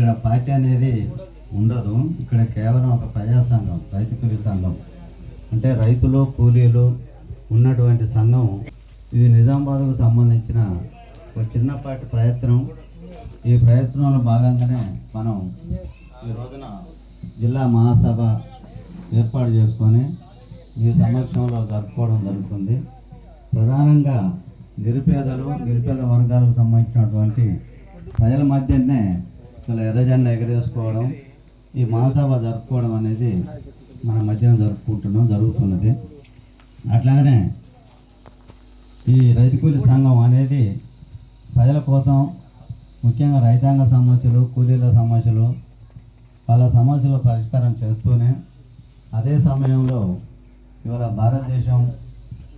ఇక్కడ పార్టీ అనేది ఉండదు. ఇక్కడ కేవలం ఒక ప్రజా సంఘం రైతు కూలీ సంఘం. అంటే రైతులు కూలీలు ఉన్నటువంటి సంఘం. ఇది నిజామాబాద్కు సంబంధించిన ఒక చిన్నపాటి ప్రయత్నం. ఈ ప్రయత్నంలో భాగంగానే మనం ఈ రోజున జిల్లా మహాసభ ఏర్పాటు చేసుకొని ఈ సమక్షంలో జరుపుకోవడం జరుగుతుంది. ప్రధానంగా నిరుపేదలు నిరుపేద వర్గాలకు సంబంధించినటువంటి ప్రజల మధ్యనే అసలు ఎర్రజెండా ఎగరేసుకోవడం ఈ మహాసభ జరుపుకోవడం అనేది మన మధ్యన జరుపుకుంటున్నాం జరుగుతున్నది. అట్లాగనే ఈ రైతు కూలీ సంఘం అనేది ప్రజల కోసం ముఖ్యంగా రైతాంగ సమస్యలు కూలీల సమస్యలు వాళ్ళ సమస్యల పరిష్కారం చేస్తూనే అదే సమయంలో ఇవాళ భారతదేశం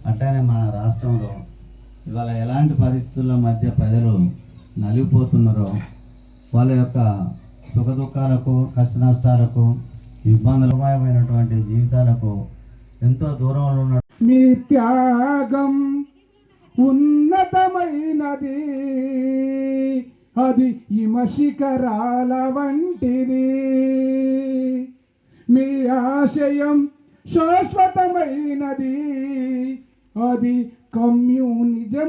అట్లానే మన రాష్ట్రంలో ఇవాళ ఎలాంటి పరిస్థితుల మధ్య ప్రజలు నలిగిపోతున్నారో వాళ్ళ యొక్క సుఖ దుఃఖాలకు కష్ట నష్టాలకు ఇబ్బందులమయమైనటువంటి జీవితాలకు ఎంతో దూరంలో ఉన్న మీ త్యాగం ఉన్నతమైనది. అది హిమ వంటిది. మీ ఆశయం శాశ్వతమైనది. అది కమ్యూనిజం